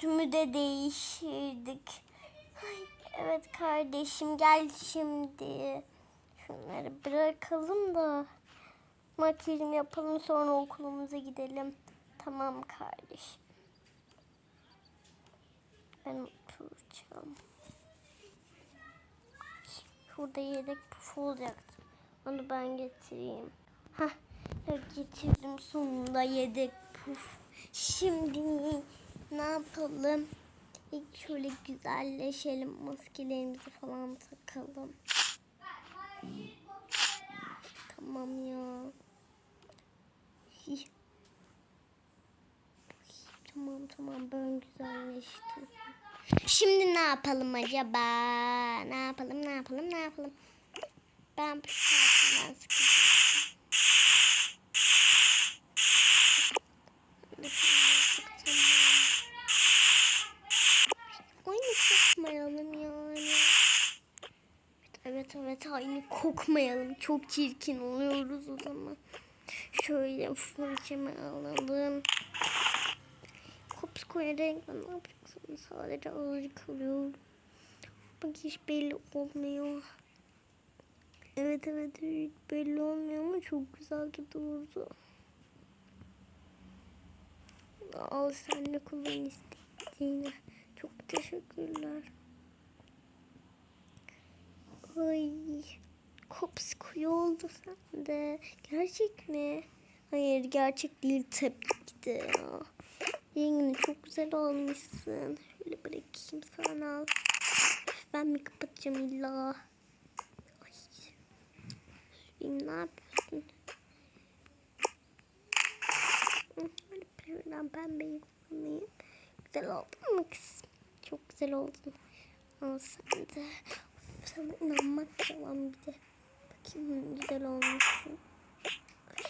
üstümü de değiştirdik. Evet kardeşim gel şimdi. Şunları bırakalım da makyajımı yapalım sonra okulumuza gidelim. Tamam kardeşim. Ben oturacağım. Şurada yedek puf olacaktı. Onu ben getireyim. Hah getirdim sonunda yedek puf. Şimdi ne yapalım? İlk şöyle güzelleşelim. Maskelerimizi falan takalım. Tamam ya. Tamam tamam ben güzelleştim. Şimdi ne yapalım acaba? Ne yapalım ne yapalım ne yapalım? Ben bu saatinden sıkıldım. Aynı kokmayalım yani. Evet aynı kokmayalım. Çok çirkin oluyoruz o zaman. Şöyle fırçamı alalım. Kopskoya renkle ne yapacaksın? Sadece ağır kalıyor. Bak hiç belli olmuyor. Evet evet hiç belli olmuyor ama çok güzel durdu. Al sen de kullan istediğini. Çok teşekkürler. Ay. Kops koyu oldu sende. Gerçek mi? Hayır gerçek değil tabii ki de. Yengini çok güzel olmuşsun. Şöyle bırakayım sana. Ben mi kapatacağım illa? Ay. Şimdi ne yapıyorsun? Pürden pembeyi kullanayım. Güzel oldun mu kız? Çok güzel oldun. Ama sen de sana inanmak yalan bir de. Bakayım güzel olmuşsun.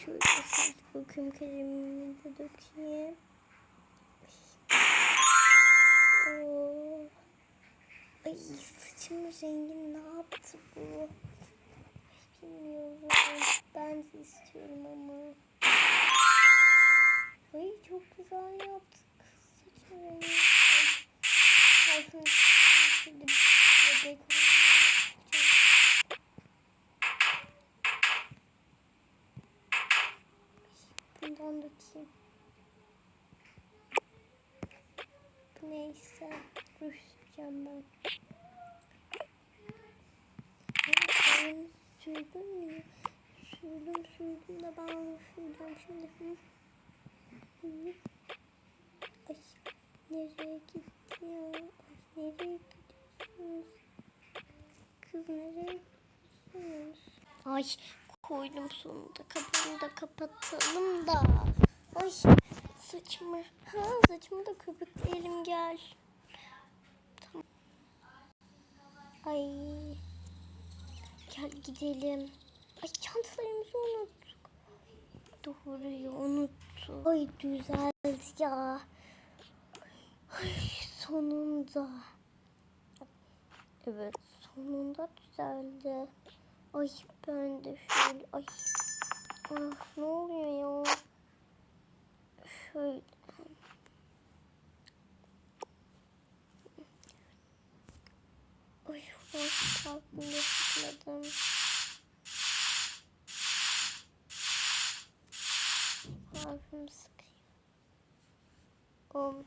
Şöyle saç bakayım kremimi de dökeyim. Oo. Ay saçımın rengi ne yaptı bu? Bilmiyorum. Ben de istiyorum ama. Ay çok güzel yaptık. Saçımın rengi. Ay. Kalsın. Şimdi yedek olanları Bundan dökeyim. Neyse. Yapacağım ben. Ben sürdüm mü? Sürdüm sürdüm de ben süreceğim şimdi. Hı. Hı. Ay nereye gitti ya? Ay nereye gidiyorsunuz? Kız nereye gidiyorsunuz? Ay koydum sonunda. Kapağını da kapatalım da. Ay saçımı. Ha saçımı da köpükleyelim gel. Tamam. Ay. Gel gidelim. Ay çantalarımızı unuttuk. Doğru ya unuttuk. Ay düzeldi ya. Ay sonunda. Evet sonunda düzeldi. Ay ben de şöyle ay. Ah ne oluyor ya? Şöyle. Ay şu kalbimde sıkladım. Parfüm sıkayım. Um,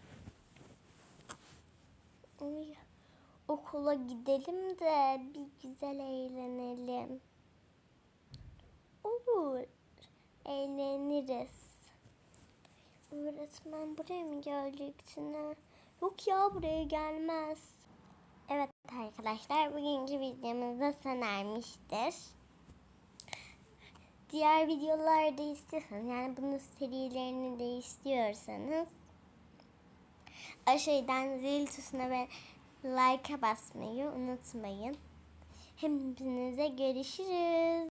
Ay, okula gidelim de bir güzel eğlenelim. Olur. Eğleniriz. Öğretmen buraya mı gelecekti ne? Yok ya buraya gelmez. Evet arkadaşlar bugünkü videomuz da sona ermiştir. Diğer videolarda istiyorsanız yani bunun serilerini de istiyorsanız aşağıdan zil tuşuna ve like'a basmayı unutmayın. Hepinize görüşürüz.